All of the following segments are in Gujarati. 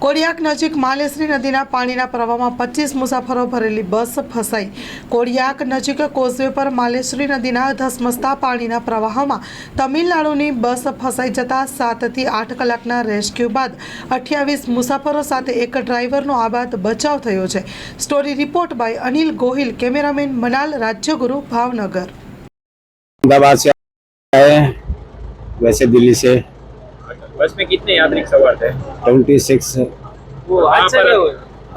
કોડિયાક નજીક માલેશ્રી નદીના પાણીના પ્રવાહમાં પચીસ મુસાફરો ભરેલી બસ ફસાઈ કોડિયાક નજીક કોઝવે પર માલેશ્રી નદીના ધસમસતા પાણીના પ્રવાહમાં તમિલનાડુની બસ ફસાઈ જતા સાતથી આઠ કલાકના રેસ્ક્યુ બાદ અઠ્યાવીસ મુસાફરો સાથે એક ડ્રાઈવરનો આબાદ બચાવ થયો છે story report by Anil Gohil cameraman Manal Rajyaguru Bhavnagar Ahmedabad से आए हैं वैसे दिल्ली से बस में कितने यात्री सवार थे? ट्वेंटी सिक्स वो हादसा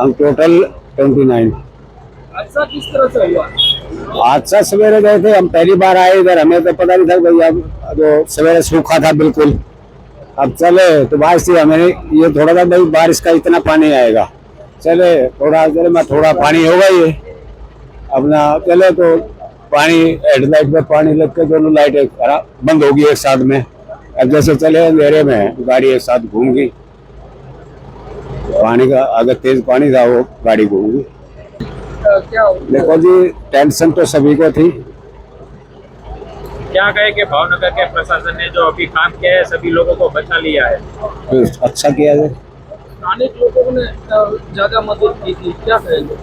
हम टोटल ट्वेंटी नाइन हादसा किस तरह से हुआ? हादसा सवेरे गए थे हम पहली बार आए इधर। हमें तो पता नहीं था अब जो सवेरे सूखा था बिल्कुल। अब चले तो बारिश थी हमें ये थोड़ा था भाई बारिश का इतना पानी आएगा। चले थोड़ा चले मैं थोड़ा पानी होगा ये। अपना चले तो पानी हेडलाइट में पानी लग के दोनों लाइटें खराब बंद होगी एक साथ में। अब जैसे चले अंधेरे में गाड़ी एक साथ घूम गई पानी का अगर तेज पानी था वो गाड़ी घूम गई देखो जी टेंशन तो सभी को थी। क्या कहे कि भावनगर के प्रशासन ने जो अभी काम किया है सभी लोगों को बचा लिया है? तो अच्छा किया है स्थानिक लोगों ने ज़्यादा मदद की थी क्या कहेंगे?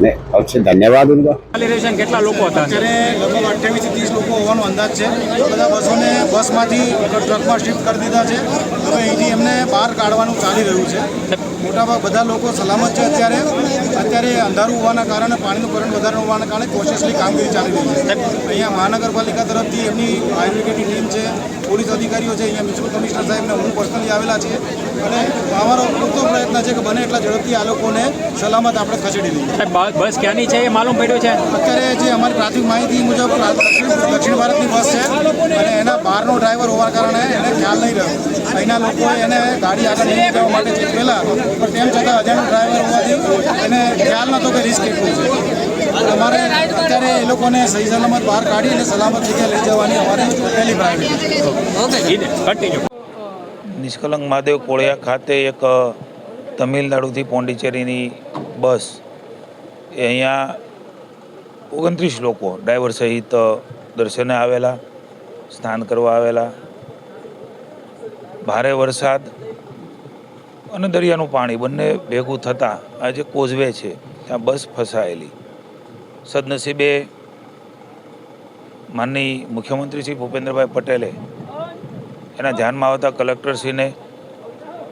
ને અવશ્ય ધન્યવાદ ઉનકા કેટલા લોકો હતા? અત્યારે લગભગ અઠ્યાવીસથી ત્રીસ લોકો હોવાનો અંદાજ છે. બધા બસોને બસમાંથી ટ્રકમાં શિફ્ટ કરી દીધા છે. હવે અહીંથી એમને બહાર કાઢવાનું ચાલી રહ્યું છે. મોટાભાગ બધા લોકો સલામત છે અત્યારે. અત્યારે અંધારું હોવાના કારણે પાણીનું કરંટ વધારે હોવાના કારણે કોશિશની કામગીરી ચાલી રહી છે. અહીંયા મહાનગરપાલિકા તરફથી એમની ફાયર બ્રિગેડની ટીમ છે પોલીસ અધિકારીઓ છે અહીંયા મ્યુનિસિપલ કમિશનર સાહેબને હું પર્સનલી આવેલા છીએ. અને અમારો પૂરતો પ્રયત્ન છે કે બને એટલા ઝડપથી આ લોકોને સલામત આપણે ખસેડી લઈએ. બસ ક્યાંની છે એ માલુમ પડ્યો છે? અત્યારે જે અમારી પ્રાથમિક માહિતી મુજબ દક્ષિણ ભારતની બસ છે બહારનો ડ્રાઈવર હોવા કારણે એને ખ્યાલ નહીં રહ્યો. અહીંના લોકોએ એને ગાડી આગળ લઈ જવા માટે ચીતવેલા પણ તેમ છતાં અજાણ્યો ડ્રાઈવર હોવાથી એને ખ્યાલ નહોતો કે રિસ્ક કેટલું છે. અમારે અત્યારે એ લોકોને સહી સલામત બહાર કાઢી અને સલામત જગ્યાએ લઈ જવાની અમારી પહેલી પ્રાયોરિટી નિષ્કલંક મહાદેવ કોળિયા ખાતે એક તમિલનાડુથી પોંડિચેરીની બસ. એ અહીંયા ઓગણત્રીસ લોકો ડ્રાઈવર સહિત દર્શને આવેલા. સ્નાન કરવા આવેલા. ભારે વરસાદ અને દરિયાનું પાણી, બંને ભેગું થતાં આ જે કોઝવે છે, ત્યાં બસ ફસાયેલી. સદનસીબે માનની મુખ્યમંત્રી શ્રી ભૂપેન્દ્રભાઈ પટેલે એના ધ્યાનમાં આવતા કલેક્ટરશ્રીને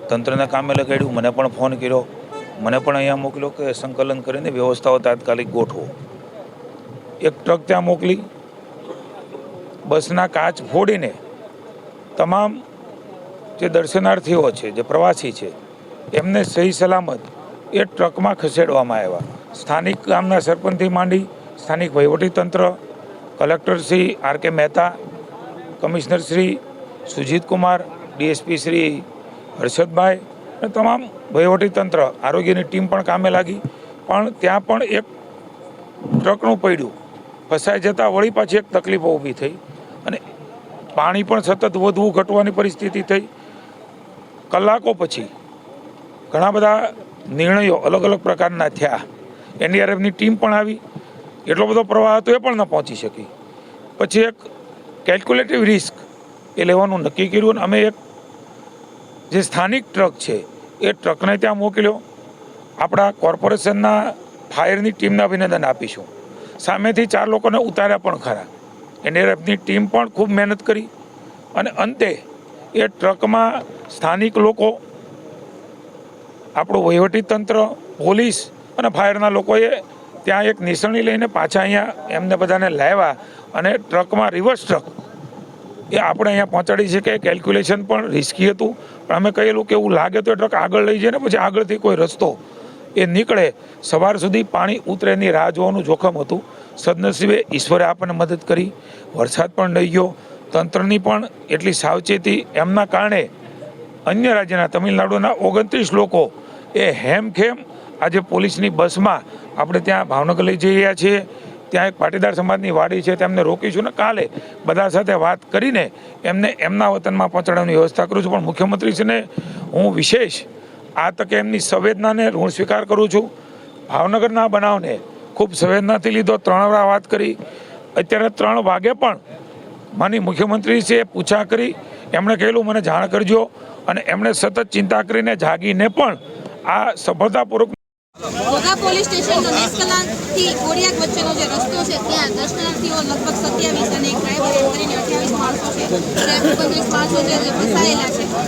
તંત્રને કામે લગાડ્યું. મને પણ ફોન કર્યો. મને પણ અહીંયા મોકલ્યો કે સંકલન કરીને વ્યવસ્થાઓ તાત્કાલિક ગોઠવો. એક ટ્રક ત્યાં મોકલી. બસના કાચ ફોડીને તમામ જે દર્શનાર્થીઓ છે, જે પ્રવાસી છે, એમને સહી સલામત એ ટ્રકમાં ખસેડવામાં આવ્યા. સ્થાનિક ગામના સરપંચથી માંડી, સ્થાનિક વહીવટીતંત્ર collector Shri R K Mehta, commissioner Shri Sujit Kumar, DSP Shri Harshadbhai અને તમામ વહીવટીતંત્ર આરોગ્યની ટીમ પણ કામે લાગી. પણ ત્યાં પણ એક ટ્રકનું પડ્યું. ફસાઈ જતાં વળી પાછી એક તકલીફો ઊભી થઈ. અને પાણી પણ સતત વધવું, ઘટવાની પરિસ્થિતિ થઈ. કલાકો પછી ઘણા બધા નિર્ણયો અલગ અલગ પ્રકારના થયા. એનડીઆરએફની ટીમ પણ આવી. એટલો બધો પ્રવાહ હતો એ પણ ન પહોંચી શકી. પછી એક કેલ્ક્યુલેટિવ રિસ્ક એ લેવાનું નક્કી કર્યું અને અમે એક જે સ્થાનિક ટ્રક છે, એ ટ્રકને ત્યાં મોકલ્યો. આપણા કોર્પોરેશનના ફાયરની ટીમને અભિનંદન આપીશું. સામેથી ચાર લોકોને ઉતાર્યા પણ ખરા. એનડીઆરએફની ટીમ પણ ખૂબ મહેનત કરી અને અંતે એ ટ્રકમાં સ્થાનિક લોકો, આપણું વહીવટીતંત્ર પોલીસ અને ફાયરના લોકોએ ત્યાં એક નિસરણી લઈને પાછા અહીંયા એમને બધાને લાવ્યા અને ટ્રકમાં રિવર્સ ટ્રક એ આપણે અહીંયા પહોંચાડી શકીએ કેલ્ક્યુલેશન પણ રિસ્કી હતું. પણ અમે કહેલું કે એવું લાગે તો એ ટ્રક આગળ લઈ જાય ને પછી આગળથી કોઈ રસ્તો એ નીકળે, સવાર સુધી પાણી ઉતરેની રાહ જોવાનું જોખમ હતું. સદનસીબે ઈશ્વરે આપણને મદદ કરી. વરસાદ પણ નહીં ગયો. તંત્રની પણ એટલી સાવચેતી. એમના કારણે અન્ય રાજ્યના તમિલનાડુના ઓગણત્રીસ લોકો એ હેમખેમ આજે પોલીસની બસમાં આપણે ત્યાં ભાવનગર લઈ જઈ રહ્યા છીએ. ત્યાં એક પાટીદાર સમાજની વાડી છે, તેમને રોકીશું ને કાલે બધા સાથે વાત કરીને એમને એમના વતનમાં પહોંચાડવાની વ્યવસ્થા કરું છું. પણ મુખ્યમંત્રીશ્રીને હું વિશેષ આ તકે એમની સંવેદનાને ઋણ સ્વીકાર કરું છું. ભાવનગરના બનાવને ખૂબ સંવેદનાથી લીધો, ત્રણ વાર વાત કરી. અત્યારે ત્રણ વાગે પણ માની મુખ્યમંત્રીશ્રીએ પૂછા કરી. એમણે કહેલું, મને જાણ કરજો. અને એમણે સતત ચિંતા કરીને જાગીને પણ આ સફળતાપૂર્વક પોલીસ સ્ટેશન છે છે. છે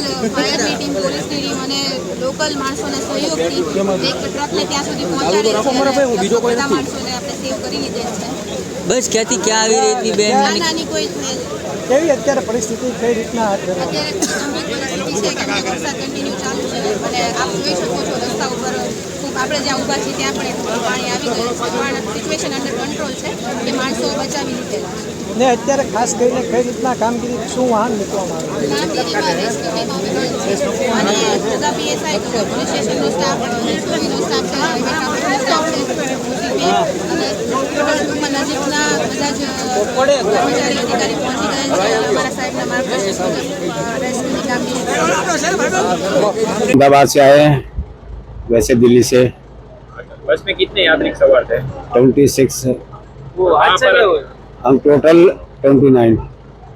હાલ ફાયરની ટીમ પોલીસની ટીમ અને લોકલ માણસોના સહયોગથી એક ટ્રકને ત્યાં સુધી પહોંચાડી છે બધા માણસોને આપણે સેવ કરી લીધેલ છે. બસ ક્યાંથી ક્યાં આવી રહી હતી બેન? નાની કોઈ કેવી અત્યારે પરિસ્થિતિ કઈ રીતના હાથ ધરવામાં અત્યારે ગંભીર પરિસ્થિતિ છે કે વરસાદ કન્ટિન્યુ ચાલુ છે. અને આપ જોઈ શકો છો રસ્તા ઉપર આપણે જ્યાં ઊભા છીએ ત્યાં પણ પાણી આવી ગયું છે. પણ સિચ્યુએશન અંડર કંટ્રોલ છે કે માણસો બચાવી લીધેલા ને અત્યારે ખાસ કરીને કઈ રીતના કામગીરી શું વાહન મૂકવામાં આવે કામગીરીમાં રેસ્ક્યુ ટીમ અને નજીકના બધા છે. અમારા સાહેબના માર્ગદર્શન રેસ્ક્યુની કામગીરી અમદાવાદ છે वैसे दिल्ली से बस में कितने यात्री सवार थे ट्वेंटी सिक्स वो वहाँ पर हम टोटल ट्वेंटी नाइन